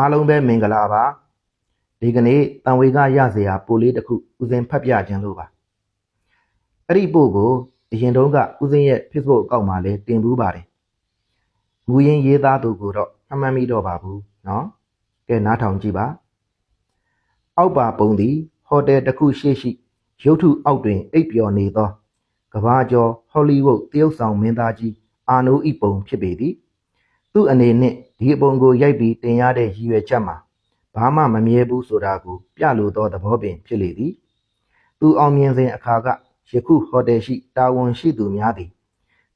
အားလုံးပဲမင်္ဂလာပါဒီကနေ့တန်ဝေကရစရာပိုလေးတစ်ခုဦးစင်ဖတ်ပြခြင်းလို့ပါအဲ့ဒီပို့ကိုအရင်တုန်းကဦးစင်ရဲ့ Facebook အကောင့်မှာလည်းတင်ဘူးပါတယ်မူရင်းရေးသားသူကိုတော့အမှန်မိတော့ပါဘူးเนาะကဲနားထောင်ကြည့်ပါအောက်ပါပုံသည်ဟိုတယ်တစ်ခုရှိရှိရုပ်ထုအောက်တွင်အိပ်ပျော်နေသောကဘာကျော်ဟောလိဝုဒ်တရုတ်ဆောင်မင်းသားကြီးအာနိုးဤပုံဖြစ်ပေသည် သူ့အနေနဲ့ဒီအပုံကိုရိုက်ပြီးတင်ရတဲ့ရည်ရွယ်ချက်မှာဘာမှမမြဲဘူးဆိုတာကိုပြလိုသောသဘောပင်ဖြစ်လေသည်သူအောင်မြင်စဉ်အခါကယခုဟိုတယ်ရှိတာဝန်ရှိသူများသည်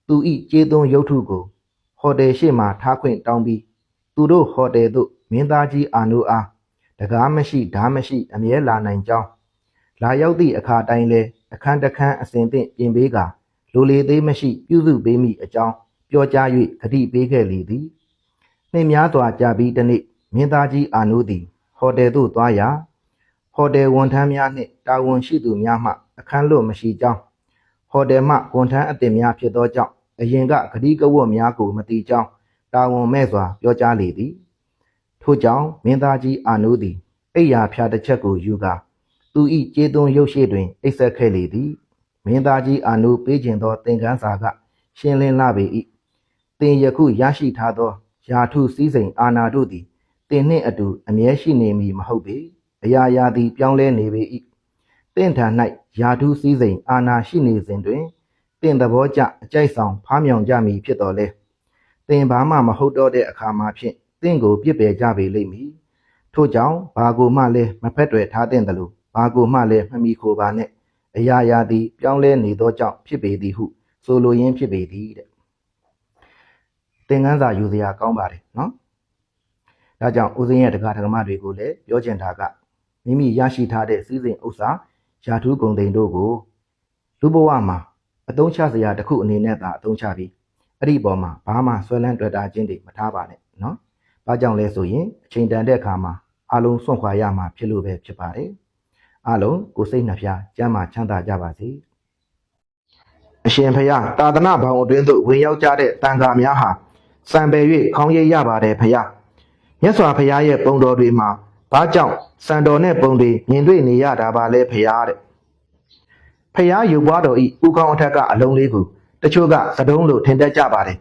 သူဤကျေးသွန်းရုပ်ထုကိုဟိုတယ်ရှိမှထားခွင့်တောင်းပြီးသူတို့ဟိုတယ်သို့မင်းသားကြီးအာနိုးအားတကားမရှိဓာမရှိအမြဲလာနိုင်ကြောင်းလာရောက်သည့်အခါတိုင်းလဲအခန်းတစ်ခန်းအစဉ်သင့်ပြင်ပေးကလူလေသေးမရှိပြုစုပေးမိအကြောင်း ပြောကြား၍ဂတိပေးခဲ့လေသည်နှင်းများစွာကြာပြီးတစ်နေ့မင်းသားကြီးအာနိုးသည်ဟိုတယ်သို့သွားရာဟိုတယ်ဝန်ထမ်းများနှင့်တာဝန်ရှိသူများမှအခန်းလွတ်မရှိကြောင်းဟိုတယ်မှဝန်ထမ်းအသစ်များဖြစ်သောကြောင့်အရင်ကဂတိကဝတ်များကိုမတိကြောင်းတာဝန်မဲ့စွာပြောကြားလေသည်ထို့ကြောင့်မင်းသားကြီးအာနိုးသည်အိယာဖျားတစ်ချက်ကိုယူကာသူ၏ကျေးသွန်းရုပ်ရှိတွင်အိပ်ဆက်ခဲ့လေသည်မင်းသားကြီးအာနိုးပေးခြင်းသောသင်ခန်းစာကရှင်းလင်းလာပေ၏ သင်ယခုရရှိထားသောယာထုစည်းစိမ်အာနာတို့သည်တင်နှင့်အတူအမြဲရှိနေမည်မဟုတ်ပေအရာရာသည်ပြောင်းလဲနေပေ၏တင့်ထံ၌ယာထုစည်းစိမ်အာနာရှိနေစဉ်တွင်တင့်သဘောကျအကြိုက်ဆောင်ဖားမြောင်ကြမည်ဖြစ်တော်လဲတင်ဘာမှမဟုတ်တော့တဲ့အခါမှဖြင့်တင့်ကိုပြစ်ပယ်ကြပေလိမ့်မည်ထို့ကြောင့်ဘာကိုမှလည်းမဖက်တွယ်ထားတဲ့တလို့ဘာကိုမှလည်းမမီခိုပါနဲ့အရာရာသည်ပြောင်းလဲနေသောကြောင့်ဖြစ်ပေသည်ဟုဆိုလိုရင်းဖြစ်ပေသည်တဲ့ သင်ခန်းစာယူစရာကောင်းပါတယ်နော်။ဒါကြောင့်ဦးစင်းရဲ့တရားဓမ္မတွေကိုလည်းပြောချင်တာကမိမိရရှိထားတဲ့စီးစိမ်ဥစ္စာယာထုဂုံတိန်တို့ကိုလူဘဝမှာအသုံးချစရာတစ်ခုအနေနဲ့သာအသုံးချပြီးအဲ့ဒီပေါ်မှာဘာမှဆွဲလန်းတွေ့တာချင်းတွေမထားပါနဲ့နော်။ဘာကြောင့်လဲဆိုရင်အချိန်တန်တဲ့အခါမှာအလုံးစွန့်ခွာရမှာဖြစ်လို့ပဲဖြစ်ပါတယ်။အလုံးကိုယ်စိတ်နှဖျားကျမ်းမာချမ်းသာကြပါစေ။အရှင်ဖျားတာသနာဘောင်အတွင်းသို့ဝင်ရောက်ကြတဲ့တန်ခါများဟာ စံပယ်၍ခေါင်းရိပ်ရပါတယ်ဖျားမြတ်စွာဘုရားရဲ့ပုံတော်တွေမှာဘာကြောင့်စံတော်နဲ့ပုံတွေမြင်တွေ့နေရတာပါလဲဖျားတဲ့ဖျားယူပွားတော်ဤဥကောင်းအထက်ကအလုံးလေးကိုတချို့ကသတုံးလို့ထင်တတ်ကြပါတယ်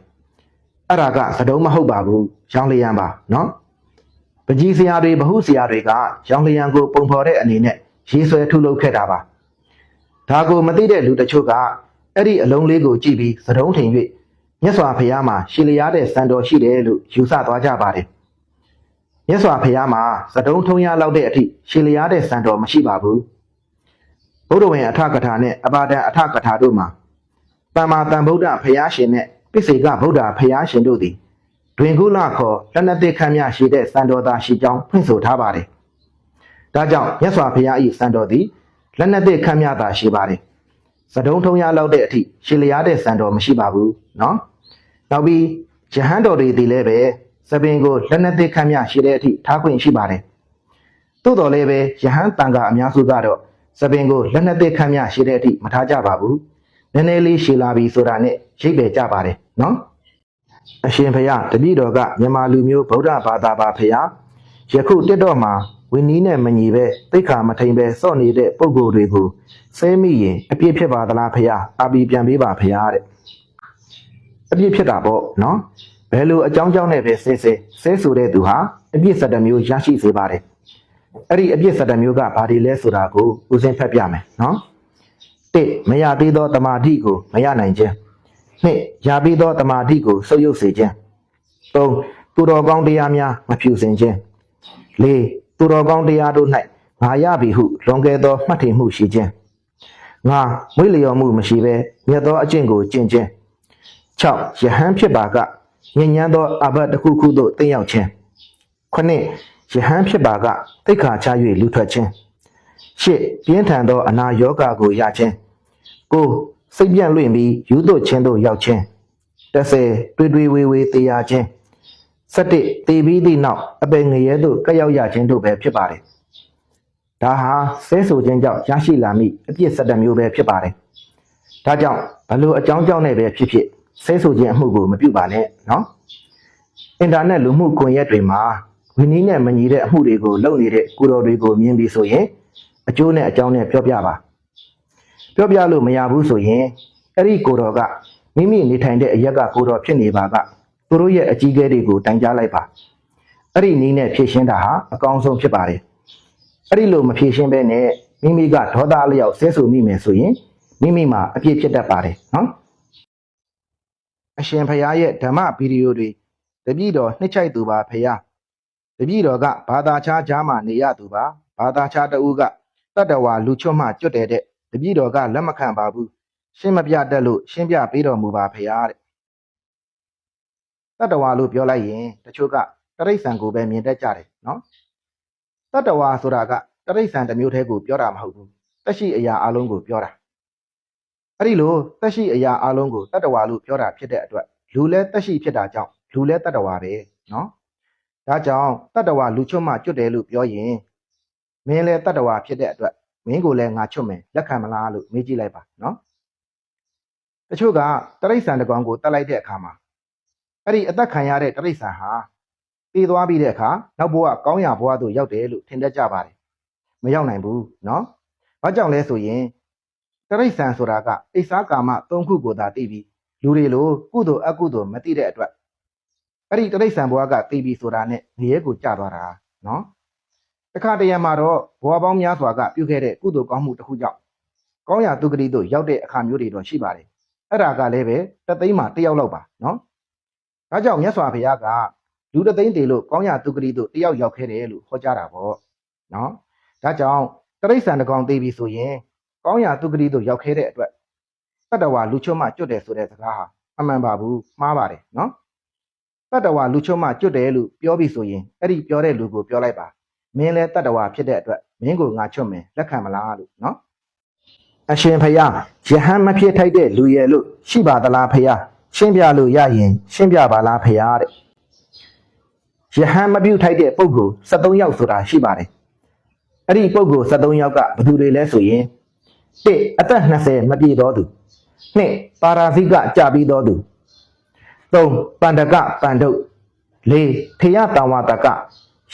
အဲ့ဒါကသတုံးမဟုတ်ပါဘူးရောင်လျံပါနော်ပကြီးစရာတွေဗဟုစရာတွေကရောင်လျံကိုပုံဖော်တဲ့အနေနဲ့ရေးဆွဲထုတ်လုပ်ခဲ့တာပါဒါကိုမသိတဲ့လူတချို့ကအဲ့ဒီအလုံးလေးကိုကြည့်ပြီးသတုံးထင်၍ မြတ်စွာဘုရားမှာရှည်လျားတဲ့စံတော်ရှိတယ်လို့ယူဆသွားကြပါတယ်။မြတ်စွာဘုရားမှာသတုံးထုံရလောက်တဲ့အထိရှည်လျားတဲ့စံတော်မရှိပါဘူး။ဘုဒ္ဓဝင်အထကထာနဲ့အပါဒံအထကထာတို့မှာတမ္မာတန်ဗုဒ္ဓဘုရားရှင်နဲ့ပိစိကဗုဒ္ဓဘုရားရှင်တို့သည်တွင်ကုလခေါ်လက်နက်သိခမ်းများရှိတဲ့စံတော်သာရှိကြောင်းဖွင့်ဆိုထားပါတယ်။ဒါကြောင့်မြတ်စွာဘုရား၏စံတော်သည်လက်နက်သိခမ်းများသာရှိပါတယ်။သတုံးထုံရလောက်တဲ့အထိရှည်လျားတဲ့စံတော်မရှိပါဘူး။နော်။ နောက်ပြီးယဟန်တော်တွေဒီလည်းပဲသပင်ကိုလက်နက်သစ်ခမ်းမြရှိတဲ့အထိထားခွင့်ရှိပါတယ်။သို့တော်လည်းပဲယဟန်တန်ခါအများစုကတော့သပင်ကိုလက်နက်သစ်ခမ်းမြရှိတဲ့အထိမထားကြပါဘူး။နည်းနည်းလေးရှည်လာပြီဆိုတာနဲ့ရိပ်ပယ်ကြပါတယ်နော်။အရှင်ဖရာတပည့်တော်ကမြန်မာလူမျိုးဗုဒ္ဓဘာသာပါဖရာယခုတက်တော့မှာဝင်းနီးနဲ့မညီပဲတိတ်ခါမထိန်ပဲစော့နေတဲ့ပုံကိုယ်တွေကိုဆဲမိရင်အပြစ်ဖြစ်ပါသလားဖရာအာဘီပြန်ပေးပါဖရာတဲ့ အပြစ်ဖြစ်တာပေါ့နော်ဘယ်လိုအကြောင်းကြောင့်နဲ့ပဲဆဲဆဲဆဲဆိုတဲ့သူဟာအပြစ်၁၁မျိုးရရှိစေပါတယ်အဲ့ဒီအပြစ်၁၁မျိုးကဘာတွေလဲဆိုတာကိုဦးစင်းဖတ်ပြမယ်နော်တစ်မရသေးသောတမာတိကိုမရနိုင်ခြင်းနှစ်ရပြီးသောတမာတိကိုဆုပ်ယုပ်စေခြင်းသုံးသူတော်ကောင်းတရားများမဖြူစင်ခြင်းလေးသူတော်ကောင်းတရားတို့၌ငါရပြီဟုလွန်ကဲသောမှတ်ထင်မှုရှိခြင်းငါမွေးလျော်မှုမရှိဘဲမြတ်သောအကျင့်ကိုကျင့်ခြင်း 6 ယဟန်ဖြစ်ပါကညဉ့်ညမ်းသောအဘတ်တစ်ခုခုသို့တင်ရောက်ခြင်း9ယဟန်ဖြစ်ပါကတိတ်ခါချ၍လူထွက်ခြင်း10ပြင်းထန်သောအနာရောဂါကိုရခြင်း9စိတ်ပြန့်လွင့်ပြီးယူသွချင်းသို့ရောက်ခြင်း10တွေ့တွေ့ဝေဝေတရားခြင်း17တေပြီးသည့်နောက်အပေငရဲသို့ကပ်ရောက်ရခြင်းတို့ပဲဖြစ်ပါတယ်ဒါဟာဆဲဆိုခြင်းကြောင့်ရရှိလာမိအပြစ်17မျိုးပဲဖြစ်ပါတယ်ဒါကြောင့်ဘလို့အကြောင်းကြောင့်နဲ့ပဲဖြစ်ဖြစ် ဆဲဆိုခြင်းအမှုကိုမပြုပါနဲ့နော်အင်တာနက်လူမှုကွန်ရက်တွေမှာဝင်းနီးနဲ့မညီတဲ့အမှုတွေကိုလုပ်နေတဲ့ကိုတော်တွေကိုမြင်ပြီးဆိုရင်အကျိုးနဲ့အကြောင်းနဲ့ပြောပြပါပြောပြလို့မရဘူးဆိုရင်အဲ့ဒီကိုတော်ကမိမိနေထိုင်တဲ့အရက်ကကိုတော်ဖြစ်နေပါကသူတို့ရဲ့အကြီးအကဲတွေကိုတိုင်ကြားလိုက်ပါအဲ့ဒီနီးနဲ့ဖြည့်ရှင်းတာဟာအကောင်းဆုံးဖြစ်ပါတယ်အဲ့ဒီလိုမဖြည့်ရှင်းဘဲနဲ့မိမိကဒေါသအလျောက်ဆဲဆူမိမယ်ဆိုရင်မိမိမှာအပြစ်ဖြစ်တတ်ပါတယ်နော် အရှင်ဖရာရဲ့ဓမ္မဗီဒီယိုတွေတပည့်တော်နှစ်ချိုက်သူပါဖရာတပည့်တော်ကဘာသာခြားကြားမှာနေရသူပါဘာသာခြားတဦးကတတ္တဝါလူချွတ်မှကျွတ်တယ်တဲ့တပည့်တော်ကလက်မခံပါဘူးရှင်းမပြတတ်လို့ရှင်းပြပေးတော်မူပါဖရာတဲ့တတ္တဝါလို့ပြောလိုက်ရင်တချို့ကတရိษံကိုပဲမြင်တတ်ကြတယ်နော်တတ္တဝါဆိုတာကတရိษံတစ်မျိုးတည်းကိုပြောတာမဟုတ်ဘူးတက်ရှိအရာအလုံးကိုပြောတာ အဲ့ဒီလိုတက်ရှိအရာအလုံးကိုတတ္တဝါလို့ပြောတာဖြစ်တဲ့အတွက်လူလဲတက်ရှိဖြစ်တာကြောင့်လူလဲတတ္တဝါပဲနော်ဒါကြောင့်တတ္တဝါလူချွတ်မှကျွတ်တယ်လို့ပြောရင်မင်းလဲတတ္တဝါဖြစ်တဲ့အတွက်မင်းကိုလည်းငါချွတ်မယ်လက်ခံမလားလို့မေးကြည့်လိုက်ပါနော်တချို့ကတရိษံတစ်ကောင်ကိုတတ်လိုက်တဲ့အခါမှာအဲ့ဒီအသက်ခံရတဲ့တရိษံဟာတည်သွားပြီးတဲ့အခါနောက်ဘဝကောင်းရာဘဝသို့ရောက်တယ်လို့ထင်တတ်ကြပါတယ်မရောက်နိုင်ဘူးနော်ဘာကြောင့်လဲဆိုရင် တရိษံဆိုတာကအိစ္ဆာကာမ၃ခုကိုသာသိပြီးလူတွေလိုကုသိုလ်အကုသိုလ်မသိတဲ့အတွက်အဲ့ဒီတရိษံဘဝကသိပြီးဆိုတာနဲ့ငရဲကိုကြာသွားတာနော်တခါတရံမှာတော့ဘဝပေါင်းများစွာကပြုခဲ့တဲ့ကုသိုလ်ကောင်းမှုတစ်ခုကြောင့်ကောင်းရာသူဂတိတို့ရောက်တဲ့အခါမျိုးတွေတော့ရှိပါတယ်အဲ့ဒါကလည်းပဲတသိန်းမှာတစ်ယောက်လောက်ပါနော်ဒါကြောင့်မြတ်စွာဘုရားကလူတသိန်းတည်လို့ကောင်းရာသူဂတိတို့တစ်ယောက်ရောက်ခဲ့တယ်လို့ဟောကြားတာပေါ့နော်ဒါကြောင့်တရိษံတစ်ကောင်သိပြီဆိုရင် ကောင်းရာသူဂတိတို့ရောက်ခဲ့တဲ့အတွက်တတ္တဝါလူချုံမှကျွတ်တယ်ဆိုတဲ့စကားဟာအမှန်ပါဘူးမှားပါတယ်နော်တတ္တဝါလူချုံမှကျွတ်တယ်လို့ပြောပြီးဆိုရင်အဲ့ဒီပြောတဲ့လူကိုပြောလိုက်ပါမင်းလဲတတ္တဝါဖြစ်တဲ့အတွက်မင်းကိုငါချွတ်မယ်လက်ခံမလားလို့နော်အရှင်ဖယားယဟန်မဖြစ်ထိုက်တဲ့လူရဲ့လို့ရှိပါသလားဖယားရှင်းပြလို့ရရင် ရှင်းပြပါလားဖယားတဲ့ယဟန်မပြုတ်ထိုက်တဲ့ပုဂ္ဂိုလ်73ယောက်ဆိုတာရှိပါတယ်အဲ့ဒီပုဂ္ဂိုလ်73ယောက်ကဘယ်သူတွေလဲဆိုရင် တစ်အသက်20မပြည့်သောသူနှစ်ပါရာဇိကကြပြီးသောသူသုံးပန္ဒကပန္ဒုတ်လေးထေယတံဝတက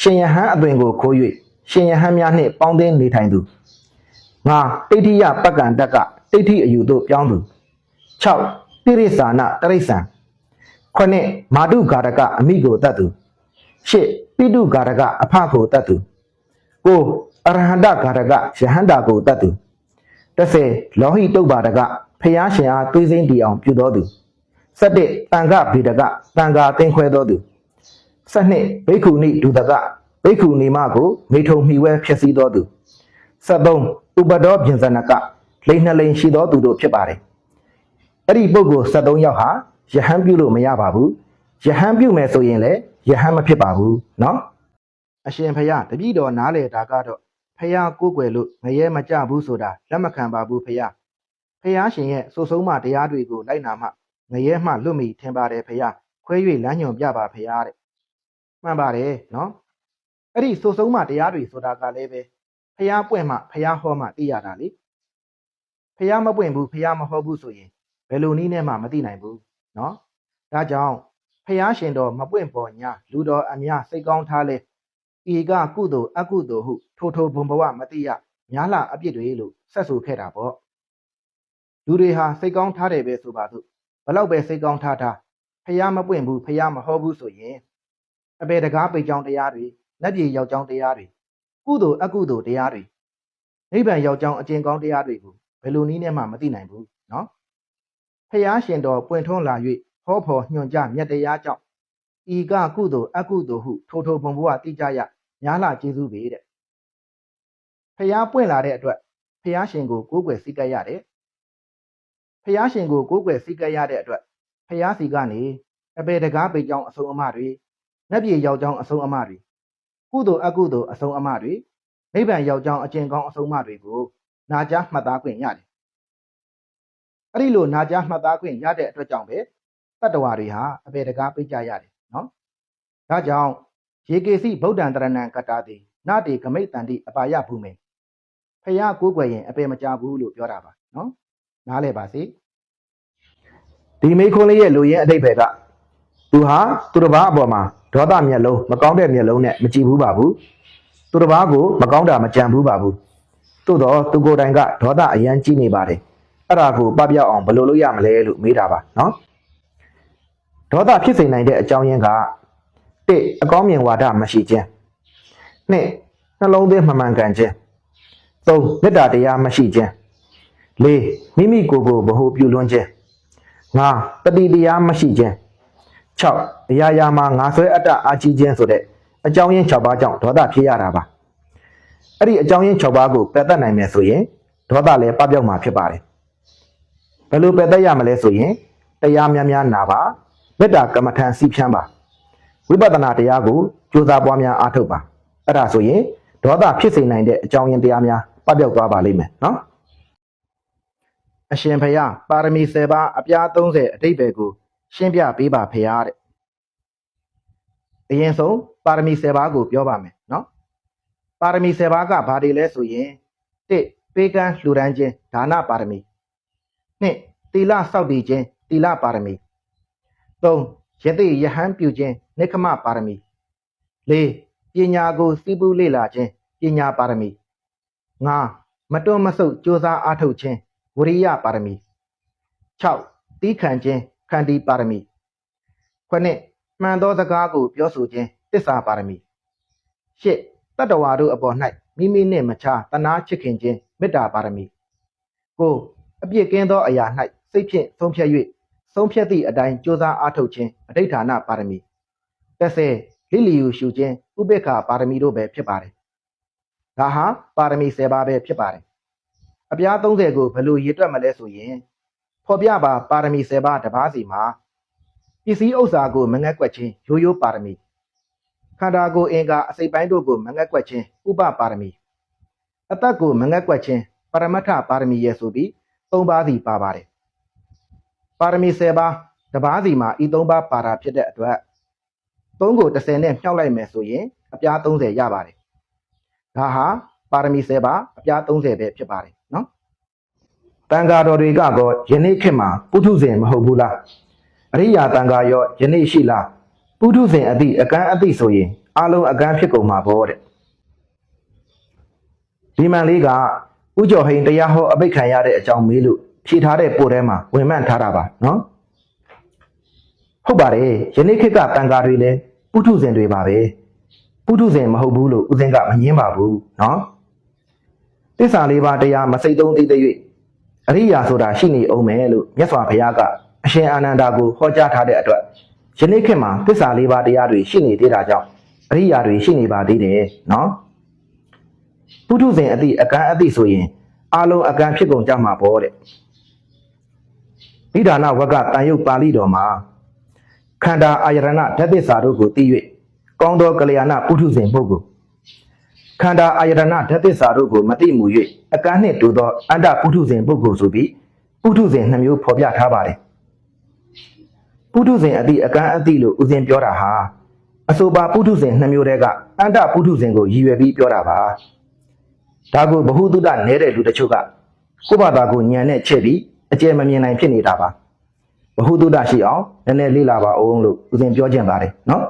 ရှင်ယဟန်အသွင်ကိုခိုး၍ရှင်ယဟန်များနှင့်ပေါင်းသင်းနေထိုင်သူငါတိဋ္ဌိယပက္ကံတက်ကတိဋ္ဌိအယူသို့ပြောင်းသူ6တိရိစ္ဆာနတရိစ္ဆာန်ခုနှစ်မာတုဂါရကအမိကိုတတ်သူ8ပိတုဂါရကအဖကိုတတ်သူ9အရဟန္တဂါရကယဟန္တာကိုတတ်သူ 30လောဟိတုတ်ပါဒကဖျားရှင်အားသွေးစိမ့်တီအောင်ပြုတော်သူ17တန်ခဗေဒကတန်ခါတင်ခွဲတော်သူ12ဘိက္ခုနိဒုဒကဘိက္ခုနီမကိုမိထုံမှီဝဲဖြစ်စည်းတော်သူ73ဥပဒောပြင်ဇနကလိန်နှလိန်ရှိတော်သူတို့ဖြစ်ပါတယ်အဲ့ဒီပုဂ္ဂိုလ်73ယောက်ဟာယဟန်ပြုလို့မရပါဘူးယဟန်ပြုမယ်ဆိုရင်လည်းယဟန်မဖြစ်ပါဘူးเนาะအရှင်ဖယားတပည့်တော်နားလေတာကတော့ ဖះကိုးကွယ်လို့ငရဲမကြဘူးဆိုတာလက်မခံပါဘူးဖះဖះရှင်ရဲ့စိုးဆုံးမတရားတွေကိုလိုက်နာမှငရဲမှလွတ်မိထင်ပါတယ်ဖះခွဲ၍လမ်းညွန်ပြပါဖះတဲ့မှန်ပါတယ်နော်အဲ့ဒီစိုးဆုံးမတရားတွေဆိုတာကလည်းပဲဖះပွင့်မှဖះဟောမှသိရတာလေဖះမပွင့်ဘူးဖះမဟောဘူးဆိုရင်ဘယ်လိုနည်းနဲ့မှမသိနိုင်ဘူးနော်ဒါကြောင့်ဖះရှင်တော်မပွင့်ပေါ်ညာလူတော်အများစိတ်ကောင်းထားလဲ ဤကကုသိုလ်အကုသိုလ်ဟုထိုထိုဘုံဘဝမတိယများလာအပြစ်တွေလို့ဆက်ဆိုခဲ့တာပေါ့လူတွေဟာစိတ်ကောင်းထားတယ်ပဲဆိုပါစို့ဘလောက်ပဲစိတ်ကောင်းထားထားဖះမပွင့်ဘူးဖះမဟောဘူးဆိုရင်အပေတကားပိတ်ကြောင်းတရားတွေလက်ပြေရောက်ကြောင်းတရားတွေကုသိုလ်အကုသိုလ်တရားတွေနိဗ္ဗာန်ရောက်ကြောင်းအကျင့်ကောင်းတရားတွေကိုဘယ်လိုနည်းနဲ့မှမသိနိုင်ဘူးနော်ဖះရှင်တော်ပွင့်ထွန်းလာ၍ဟောဖို့ညွှန်ကြမြတ်တရားကြောင့် ဤကကုသိုလ်အကုသိုလ်ဟုထိုထိုဘုံဘဝတိကြရညာလာကျေးဇူးပဲတဲ့ဖះပွင့်လာတဲ့အတွက်ဖះရှင်ကိုကိုးကွယ်စိတ်ကပ်ရတယ်ဖះရှင်ကိုကိုးကွယ်စိတ်ကပ်ရတဲ့အတွက်ဖះစီကနေအပေတကားပိတ်ကြောင်းအဆုံးအမတွေနတ်ပြည်ရောက်ကြောင်းအဆုံးအမတွေကုသိုလ်အကုသိုလ်အဆုံးအမတွေနိဗ္ဗာန်ရောက်ကြောင်းအကျင့်ကောင်းအဆုံးအမတွေကိုနာကြားမှတ်သားခွင့်ရတယ်အဲ့ဒီလိုနာကြားမှတ်သားခွင့်ရတဲ့အတွက်ကြောင့်ပဲတတ္တဝါတွေဟာအပေတကားပိတ်ကြရတယ် နော်ဒါကြောင့်ရေကေစီဗုဒ္ဓံတရဏံကတ္တာတိနာတေကမိတ်တန္တိအပါယဘူမေဖះကိုးကွယ်ရင်အပေမကြဘူးလို့ပြောတာပါနော်နားလဲပါစေဒီမိခွန်းလေးရဲ့လူရင်းအတိတ်ပဲကသူဟာသူတစ်ပါးအပေါ်မှာဒေါသမျက်လုံးမကောင်းတဲ့မျက်လုံးနဲ့မကြည့်ဘူးပါဘူးသူတစ်ပါးကိုမကောင်းတာမကြံဘူးပါဘူးသို့တော့သူကိုယ်တိုင်ကဒေါသအရန်ကြီးနေပါတယ်အဲ့ဒါကိုပပြောက်အောင်ဘယ်လိုလုပ်ရမလဲလို့မေးတာပါနော် ဒေါသဖြစ်စေနိုင်တဲ့အကြောင်းရင်းကတစ်အကောင်းမြင်ဝါဒမရှိခြင်းနှစ်နှလုံးသွင်းမှန်မှန်ကန်ခြင်းသုံးမေတ္တာတရားမရှိခြင်းလေးမိမိကိုယ်ကိုဗဟုပြုလွန်းခြင်းငါတတိတရားမရှိခြင်း6အရာရာမှာငါဆွဲအတ္တအာကြီးခြင်းဆိုတဲ့အကြောင်းရင်း6ပါးကြောင့်ဒေါသဖြစ်ရတာပါအဲ့ဒီအကြောင်းရင်း6ပါးကိုပယ်တတ်နိုင်မယ်ဆိုရင်ဒေါသလည်းပပျောက်မှာဖြစ်ပါတယ်ဘယ်လိုပယ်တတ်ရမလဲဆိုရင်တရားများများနာပါ မေတ္တာကမ္မထံစီဖြန်းပါဝိပဿနာတရားကိုကြိုးစားပွားများအားထုတ်ပါအဲ့ဒါဆိုရင်ဒေါသဖြစ်စေနိုင်တဲ့အကြောင်းရင်းတရားများပပျောက်သွားပါလိမ့်မယ်နော်အရှင်ဖယားပါရမီ7ပါးအပြား30အတိတ်ပဲကိုရှင်းပြပေးပါဖရာတဲ့အရင်ဆုံးပါရမီ7ပါးကိုပြောပါမယ်နော်ပါရမီ7ပါးကဘာတွေလဲဆိုရင်1ပေးကမ်းလှူဒန်းခြင်းဒါနပါရမီ2သီလစောင့်တည်ခြင်းသီလပါရမီ3 ယသိယဟန်ပြုခြင်းနိက္ခမပါရမီ4 ပညာကိုစီးပူးလေ့လာခြင်းပညာပါရမီ5 မတွန့်မဆုတ်ကြိုးစားအားထုတ်ခြင်းဝရိယပါရမီ6တီးခံခြင်းခန္တီပါရမီခုနှစ်မှန်သောစကားကိုပြောဆိုခြင်းတစ္ဆာပါရမီရှစ်တတ္တဝါတို့အပေါ်၌မိမိနှင့်မခြားတနာချစ်ခင်ခြင်းမေတ္တာပါရမီကိုအပြစ်ကင်းသောအရာ၌စိတ်ဖြင့်ဆုံးဖြတ်၍ ဆုံးဖြတ်သည့်အတိုင်းကြိုးစားအားထုတ်ခြင်းအဋိဌာဏပါရမီတစ်ဆယ်လိလီယူရှုခြင်းဥပေက္ခပါရမီတို့ပဲဖြစ်ပါတယ်ဒါဟာပါရမီ10ပါးပဲဖြစ်ပါတယ်အပြား30ကိုဘယ်လိုရည်တွက်မလဲဆိုရင်ဖော်ပြပါပါရမီ10ပါးတစ်ပါးစီမှာပစ္စည်းဥစ္စာကိုမငက်ကွက်ခြင်းရိုးရိုးပါရမီခန္ဓာကိုယ်အင်္ဂါအစိတ်ပိုင်းတို့ကိုမငက်ကွက်ခြင်းဥပပါရမီအသက်ကိုမငက်ကွက်ခြင်းပရမတ္ထပါရမီရဲ့ဆိုပြီး၃ပါးစီပါပါတယ် ပါရမီ10ပါးတစ်ပါးစီမှာဤ၃ပါးပါတာဖြစ်တဲ့အတွက်၃ကို30နဲ့မြှောက်လိုက်မယ်ဆိုရင်အပြား30ရပါတယ်ဒါဟာပါရမီ10ပါးအပြား30ပဲဖြစ်ပါတယ်နော်တန်ဃာတော်တွေကကောယနေ့ခေတ်မှာပုထုဇဉ်မဟုတ်ဘူးလားအရိယာတန်ဃာရောယနေ့ရှိလားပုထုဇဉ်အသည့်အကန့်အသည့်ဆိုရင်အလုံးအကန့်ဖြစ်ကုန်မှာပေါ့တဲ့ဒီမှန်လေးကဥကျော်ဟိန်တရားဟောအပိတ်ခံရတဲ့အကြောင်းမေးလို့ ဖြေထားတဲ့ပို့ထဲမှာဝင်မှန်ထားတာပါနော်ဟုတ်ပါတယ်ယနေ့ခေတ်ကတန်ဃာတွေလည်းပုထုဇဉ်တွေပါပဲပုထုဇဉ်မဟုတ်ဘူးလို့ဥစဉ်ကမငင်းပါဘူးနော်တစ္ဆာလေးပါးတရားမစိတ်သုံးသိသိ၍အရိယာဆိုတာရှိနေအောင်မယ်လို့မြတ်စွာဘုရားကအရှင်အာနန္ဒာကိုဟောကြားထားတဲ့အတွက်ယနေ့ခေတ်မှာတစ္ဆာလေးပါးတရားတွေရှိနေသေးတာကြောင့်အရိယာတွေရှိနေပါသေးတယ်နော်ပုထုဇဉ်အသည့်အကန့်အသည့်ဆိုရင်အလုံးအကန့်ဖြစ်ကုန်ကြမှာပေါ့တဲ့ ဣဒာနဝကတန်ယုတ်ပါဠိတော်မှာခန္ဓာအာယရဏဓာတ်သစ္စာတို့ကိုသိ၍ကောင်းသောကလျာဏပုထုဇဉ်ပုဂ္ဂိုလ်ခန္ဓာအာယတနာဓာတ်သစ္စာတို့ကိုမသိမှု၍အကန့်နှင့်တူသောအန္တပုထုဇဉ်ပုဂ္ဂိုလ်ဆိုပြီးပုထုဇဉ်နှမျိုးဖော်ပြထားပါတယ်ပုထုဇဉ်အတိအကန့်အတိလို့ဥစဉ်ပြောတာဟာအဆိုပါပုထုဇဉ်နှမျိုးတည်းကအန္တပုထုဇဉ်ကိုရည်ရွယ်ပြီးပြောတာပါဒါကိုဘ ഹു တုတနဲတဲ့လူတချို့ကကိုယ့်ဘာသာကိုညံနဲ့ချက်ပြီး အကျယ်မမြင်နိုင်ဖြစ်နေတာပါဘ ഹു တုတရှိအောင်နည်းနည်းလေ့လာပါအောင်လို့ဥစဉ်ပြောခြင်းပါတယ်နော်